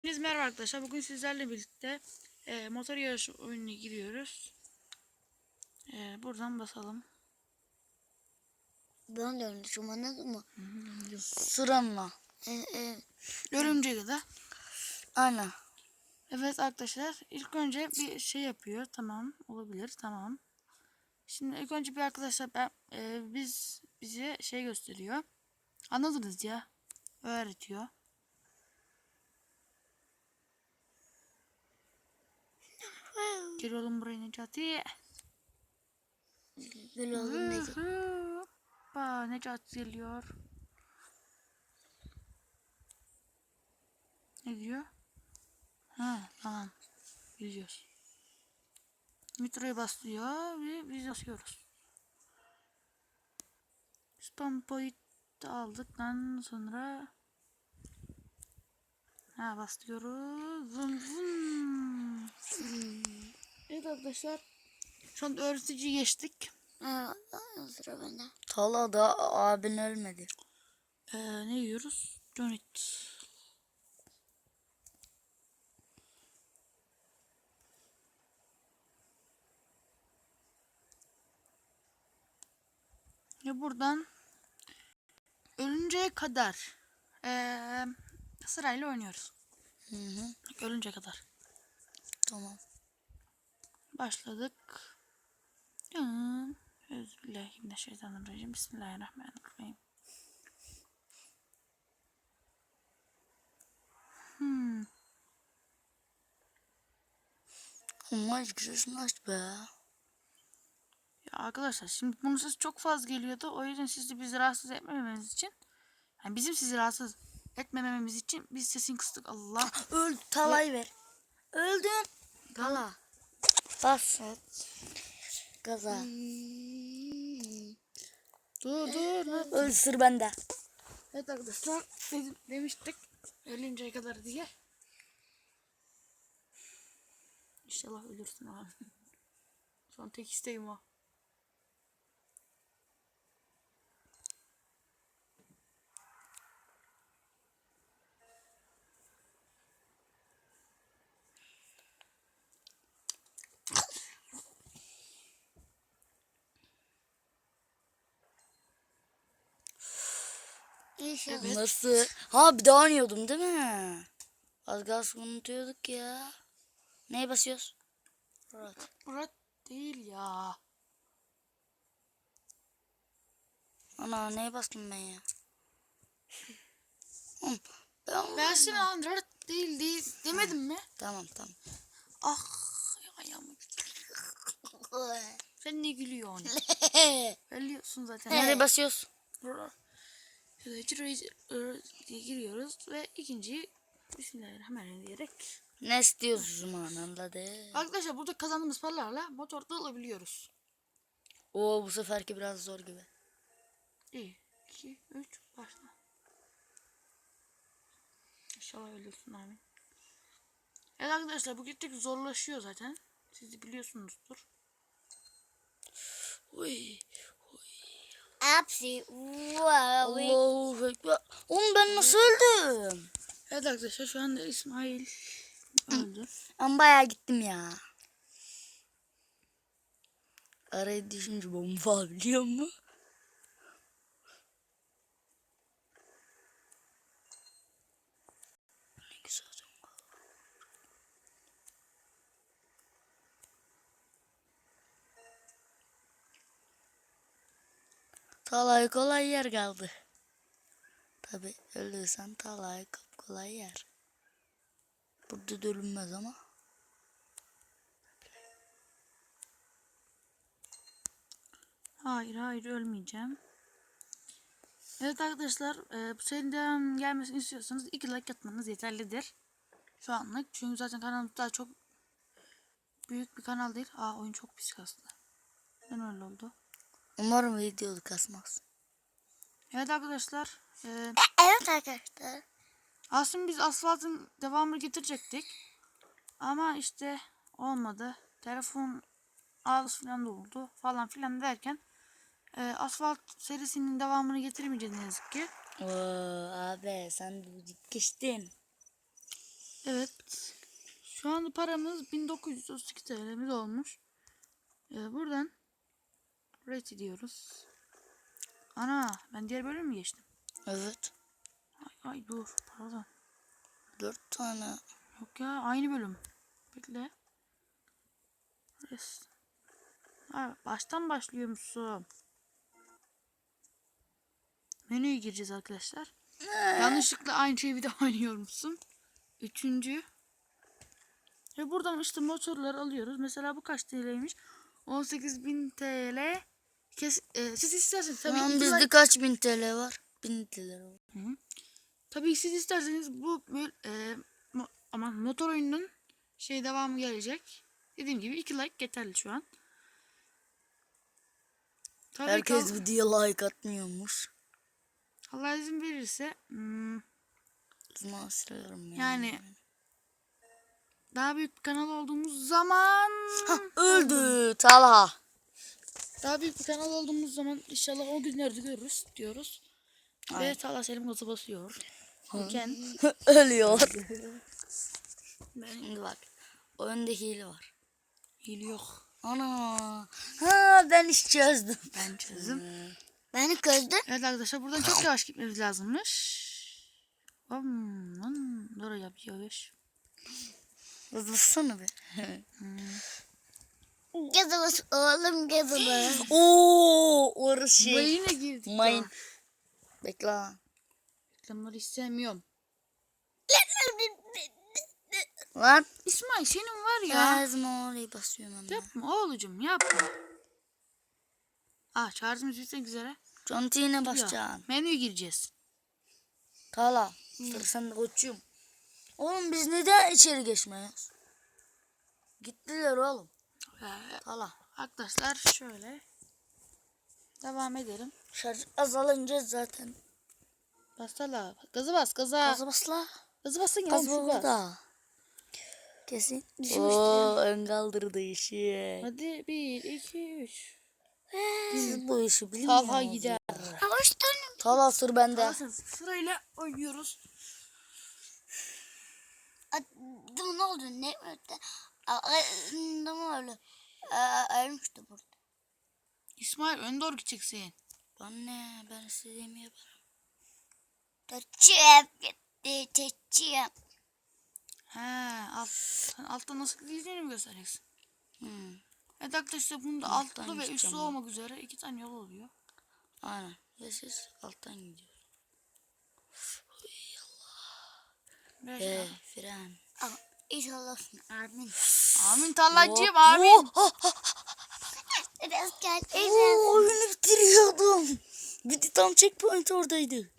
Hepiniz merhaba arkadaşlar. Bugün sizlerle birlikte e, motor yarışı oyununa giriyoruz. E, buradan basalım. Ben de oynayacağım anladın mı? Sıranla. E, e, Ölümce kadar. Aynen. Evet arkadaşlar ilk önce bir şey yapıyor. Tamam olabilir tamam. Şimdi ilk önce bir arkadaşlar ben e, biz bize şey gösteriyor. Anladınız ya. Öğretiyor. Gel oğlum buraya Necati. böyle oğlum ne? Hoppa Necati geliyor. Ne diyor? Ha tamam. Biliyoruz. Metroya basıyor ve biz basıyoruz. Spam point aldıktan sonra ha bastırıyoruz. Vın vın. Evet arkadaşlar. Şu an öğretici geçtik. Ha, sıra bende. Tala da abin ölmedi. Ee, ne yiyoruz? Donut. Ya buradan ölünceye kadar ee, sırayla oynuyoruz. Hı hı. Ölünceye kadar. Tamam. Başladık. Euzubillahimineşşeytanirracim. Bismillahirrahmanirrahim. Hmm. Ama girişini aç be. Ya arkadaşlar şimdi bunun sesi çok fazla geliyordu. O yüzden sizi bizi rahatsız etmememiz için yani bizim sizi rahatsız etmememiz için biz sesini kıstık. Allah. Öl. Talayı ver. Öldün. Tala. Bas. Gaza. Hmm. Dur dur. Öl sır bende. Evet arkadaşlar dedim, demiştik ölünceye kadar diye. İnşallah ölürsün abi. Son tek isteğim o. İnşallah. Nasıl? Ha bir daha oynuyordum değil mi? Az kalsın unutuyorduk ya. Neye basıyoruz? Murat. Murat değil ya. Ana neye bastım ben ya? Ben... Ben şimdi Murat değil değil demedim mi? Tamam tamam. Ah ayağım. Sen ne gülüyorsun? Ölüyorsun zaten. Nereye basıyoruz? diye giriyoruz ve ikinciyi Bismillahirrahmanirrahim diyerek. Ne zaman anladı. Arkadaşlar burada kazandığımız paralarla motorda alabiliyoruz. Oo bu seferki biraz zor gibi. İyi. 2, 3, başla. İnşallah ölürsün amin. Evet arkadaşlar bu gittik zorlaşıyor zaten. Siz de biliyorsunuzdur. Uy. Hepsi. Wow. Allahu Ekber. Oğlum ben nasıl öldüm? Evet arkadaşlar şu anda İsmail öldü. Ben bayağı gittim ya. Araya düşünce bomba biliyor musun? Talay kolay yer kaldı. Tabi ölürsen talay kolay yer. Burada da ölünmez ama. Hayır hayır ölmeyeceğim. Evet arkadaşlar e, bu serinin devam gelmesini istiyorsanız 2 like atmanız yeterlidir. Şu anlık. Çünkü zaten kanalımız daha çok büyük bir kanal değil. Aa oyun çok pis kastı. Neden öyle oldu? Umarım videoda kasmaz. Evet arkadaşlar. E, Evet arkadaşlar. aslında biz asfaltın devamını getirecektik. Ama işte olmadı. Telefon ağrısı falan da oldu. Falan filan derken e, asfalt serisinin devamını getiremeyeceğiz ne yazık ki. Oo, abi sen geçtin. Evet. Şu anda paramız 1932 TL'miz olmuş. Ee, buradan rate diyoruz. Ana ben diğer bölüm mü geçtim? Evet. Ay, ay dur pardon. Dört tane. Yok ya aynı bölüm. Bekle. Res. Ha, baştan başlıyormuşsun. Menüye gireceğiz arkadaşlar. Yanlışlıkla aynı şeyi bir daha oynuyormuşsun. Üçüncü. Ve buradan işte motorları alıyoruz. Mesela bu kaç TL'ymiş? 18.000 TL. Kes, e, siz isterseniz tabii Tamam bizde like- kaç bin TL var? Bin TL var. Tabii siz isterseniz bu böyle, e, mo- aman motor oyununun şey devamı gelecek. Dediğim gibi iki like yeterli şu an. Tabii Herkes ki video like atmıyormuş. Allah izin verirse hmm, Zaman silerim ya. yani daha büyük bir kanal olduğumuz zaman Öldü Talha. Daha büyük bir kanal olduğumuz zaman inşallah o günlerde görürüz diyoruz. Ve Aynen. Talha Selim gazı basıyor. Ken Ölüyor. ben Şimdi bak. Oyunda hile var. hile yok. Ana. Ha ben iş çözdüm. Ben çözdüm. Beni gözdün. Evet arkadaşlar buradan çok yavaş gitmemiz lazımmış. Aman dur ya bir yavaş. Hızlısana be. Gezimiz oğlum gezimiz. Oo orası şey. yine girdik Mayın. Bekle. Reklamları istemiyorum. Lan. İsmail senin var ya. Zaman orayı basıyorum hemen. Yapma oğlucum yapma. Ah şarjımız bitmek üzere. Contine Ya, basacaksın. menüye gireceğiz. Tala. Dur sen de koçum. Oğlum biz neden içeri geçmiyoruz? Gittiler oğlum. Ee, Tala. arkadaşlar şöyle. Devam edelim. Şarj azalınca zaten. Bastala. Gazı bas gaza. Gazı bas la. Gazı basın ya. Gaz oğlum, şu bas. burada. Kesin. Düşmüştür. Oo ön kaldırdı işi. Hadi bir iki üç. Siz bu işi bilmiyor Talha gider. Tane? Tala sır bende. Sırayla oynuyoruz. Adım ne oldu? Ne öldü? Adım öyle. Ölmüştü burada. İsmail ön doğru gideceksin. Bana ne? Ben istediğimi yaparım. Teçiyem gitti. Teçiyem. He alt. Altta nasıl gideceğini mi göstereceksin? Hmm. Evet arkadaşlar bunda Alttan altlı ve üstlü gideceğim olmak üzere iki tane yol oluyor. Aynen. Ve siz alttan gidiyor. Biraz Ee, fren. Ama inşallah amin. Amin tallacığım amin. oo, Biraz gel. oo, oyunu bitiriyordum. Bir de tam checkpoint oradaydı.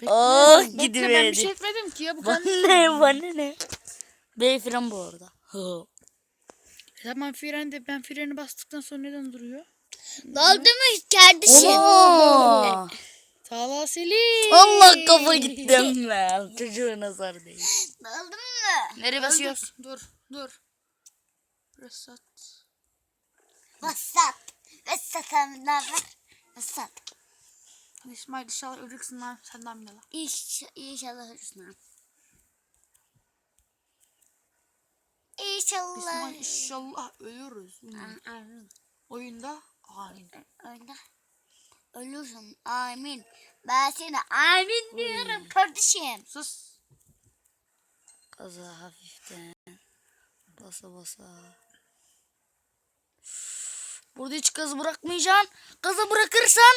Bekle, Oh, bekle, ben gidiverdi. bir şey etmedim ki ya bu kendi. ne? Bana ne? B fren bu arada. Tamam fren de ben freni bastıktan sonra neden duruyor? Oldu mu kardeşim? Oo. Tala Selim. Allah kafa gittim ben. Çocuğu nazar değil. Oldu mu? Nereye basıyoruz? Dur dur. Reset. Vasat. Vasat abi ne haber? Vasat. Hadi İsmail inşallah öleceksin lan senden bile lan. İş, inşallah hüsnü. İnşallah. İsmail inşallah ölürüz. Amin. Oyunda amin. Öyle. Ölürsün. Amin. Ben sana amin diyorum kardeşim. Sus. Kaza hafiften. Basa basa. Burada hiç gazı bırakmayacaksın. Gazı bırakırsan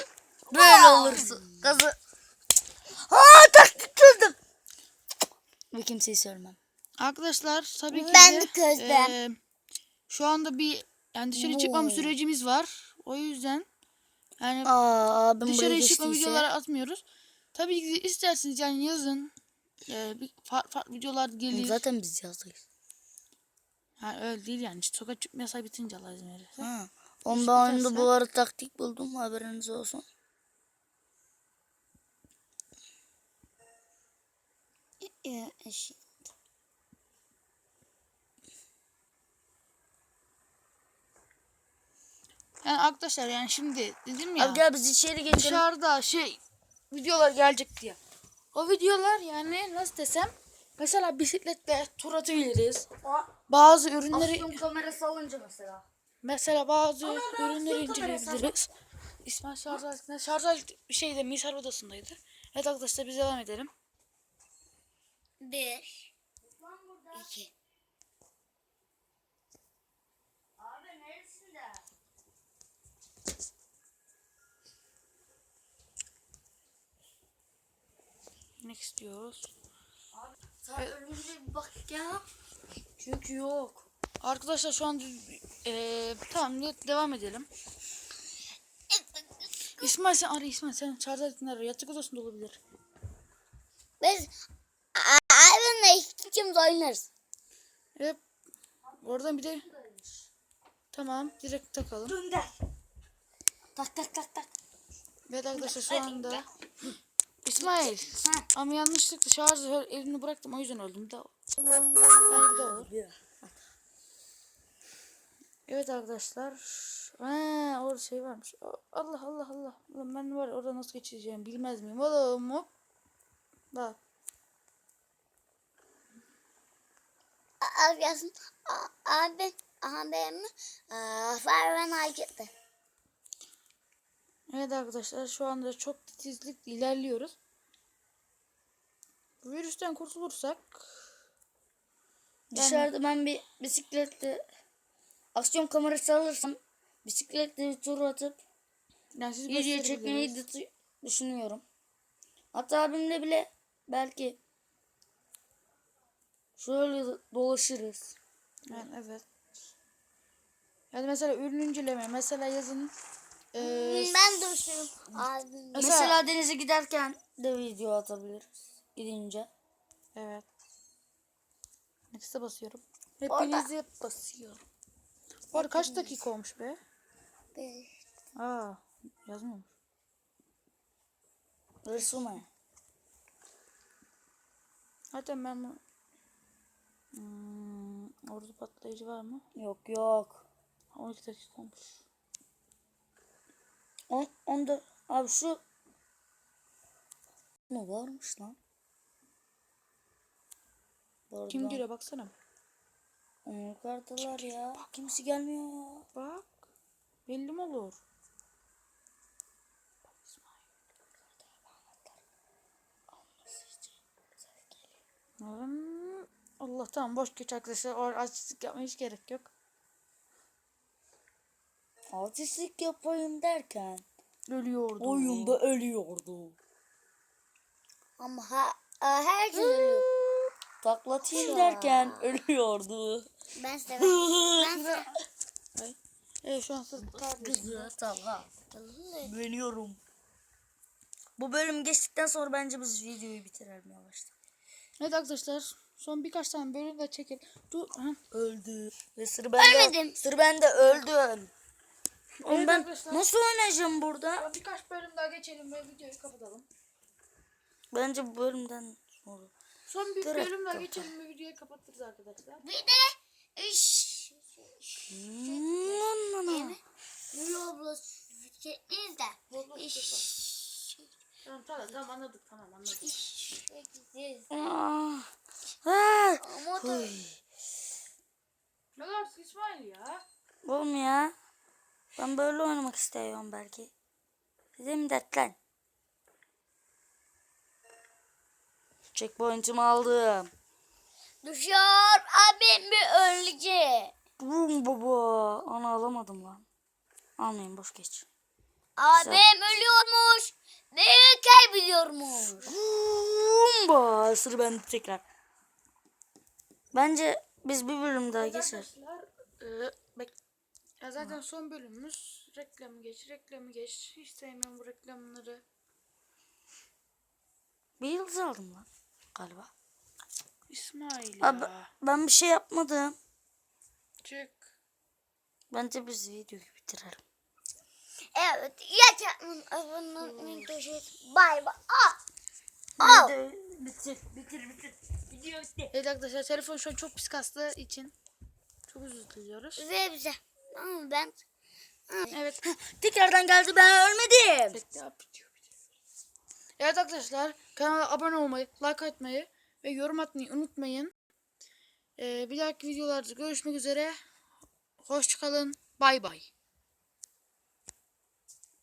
böyle olursun. Gazı. Aa taktik çözdüm. Ve kimseyi söylemem. Arkadaşlar tabii ki Ben de, de eee, şu anda bir yani dışarı çıkmam sürecimiz var. O yüzden yani Aa abim dışarıya çıkma videoları atmıyoruz. Tabii ki isterseniz yani yazın. Eee bir farklı, farklı videolar gelir. Zaten biz yazdayız. Yani öyle değil yani. İşte sokağa çıkma yasağı bitince Allah izin verirse. Ha. Ondan önce bu arada taktik buldum haberiniz olsun. Ya, Yani arkadaşlar yani şimdi dedim ya. Abi gel biz içeri geçelim. dışarıda şey videolar gelecek diye. O videolar yani nasıl desem mesela bisikletle tur atabiliriz. Bazı ürünleri Aksiyon kamerası alınca mesela. mesela bazı Ama ürünleri inceleyebiliriz. İsmail şarj aletinde şarj aleti bir şeyde misal odasındaydı. Evet arkadaşlar biz devam edelim. Bir. İki. Abi neresinde? Ne istiyoruz? Sen önümüze bir bak ya. Çünkü yok. Arkadaşlar şu an düz- eee, tamam de- devam edelim. İsmail sen ara İsmail sen şarj aletini ara. Yatak odasında olabilir. Biz a- abimle ikimiz oynarız. Evet. Oradan bir de tamam direkt takalım. Gönder. Tak tak tak tak. Evet arkadaşlar şu anda İsmail ama yanlışlıkla şarj elini bıraktım o yüzden öldüm. Daha olur. Evet arkadaşlar. Ha, orada şey varmış. Allah Allah Allah. Ulan ben var orada nasıl geçeceğim bilmez miyim? Oğlum hop. Bak. A- Arkadaşın a- abi abim Ferhan hareketli. Evet arkadaşlar şu anda çok titizlikle ilerliyoruz. Virüsten kurtulursak Dışarıda ben bir bisikletle aksiyon kamerası alırsam bisikletle bir tur atıp yani siz video çekmeyi düşünüyorum. Hatta abimle bile belki şöyle dolaşırız. Yani evet. Yani mesela ürün inceleme. Mesela yazın eee, Ben de. Mesela- Mesela denize giderken de video atabiliriz. Gidince. Evet. Next'e basıyorum. Hepinize basıyorum. Bu arada kaç dakika olmuş be? Bir. Aa, yazmıyormuş. Resume. Zaten ben bu... Hmm, orada patlayıcı var mı? Yok yok. 12 dakika olmuş. On, onda abi şu ne varmış lan? Bu Kim giriyor baksana. Onu yukarıdalar ya. Kimse gelmiyor ya. Bak. Belli mi olur? Bak. Hmm, Allah tamam boş geç arkadaşlar. O açıklık yapmaya hiç gerek yok. Artistlik yapayım derken Ölüyordu. oyunda ölüyordu. Ama ha, a- herkes ölüyor. Taklatayım derken ölüyordu. Ben severim. Ben severim. Evet şu an. Kızı tala. Güveniyorum. Bu bölüm geçtikten sonra bence biz videoyu bitirelim yavaştan. Evet arkadaşlar son birkaç tane bölüm de çekelim. Dur. Öldü. Ve sır bende. Ölmedim. Sır bende öldüm. Oğlum Evet ben arkadaşlar. nasıl oynayacağım burada? Birkaç bölüm daha geçelim ve videoyu kapatalım. Bence bu bölümden sonra. Son bir Direkt bölüm daha geçelim ve videoyu kapatırız arkadaşlar. Bir de iş. Hmm, ana. Roblox çekmeyiz de. İş. Tamam tamam anladık tamam anladık. Ah. Ah. Ne kadar İsmail ya? Oğlum ya. Ben böyle oynamak istiyorum belki. Bize mi dert lan? Checkpoint'imi aldım. düşüyor abim bir ölecek. Bum baba. Ana alamadım lan. Almayayım boş geç. Abim ölüyormuş. Ve kaybediyormuş. Bumba. Sıra bende tekrar. Bence biz bir bölüm daha geçer. Arkadaşlar e, bek ya zaten son bölümümüz reklamı geç reklamı geç hiç sevmiyorum bu reklamları. Bir yıldız aldım lan. Galiba. İsmail Abi ya. ben bir şey yapmadım. Çık. Bence biz videoyu bitirelim. Evet. Yaşatın. Abone olmayı Bay bay. Aa. Aa. Bitir, bitir, bitir. Video bitti. Evet arkadaşlar telefon şu an çok pis kastığı için çok özür diliyoruz. Ve bize. Ama ben Evet. Tekrardan geldi ben ölmedim. Evet arkadaşlar kanala abone olmayı, like atmayı ve yorum atmayı unutmayın. Ee, bir dahaki videolarda görüşmek üzere. Hoşçakalın. Bay bay.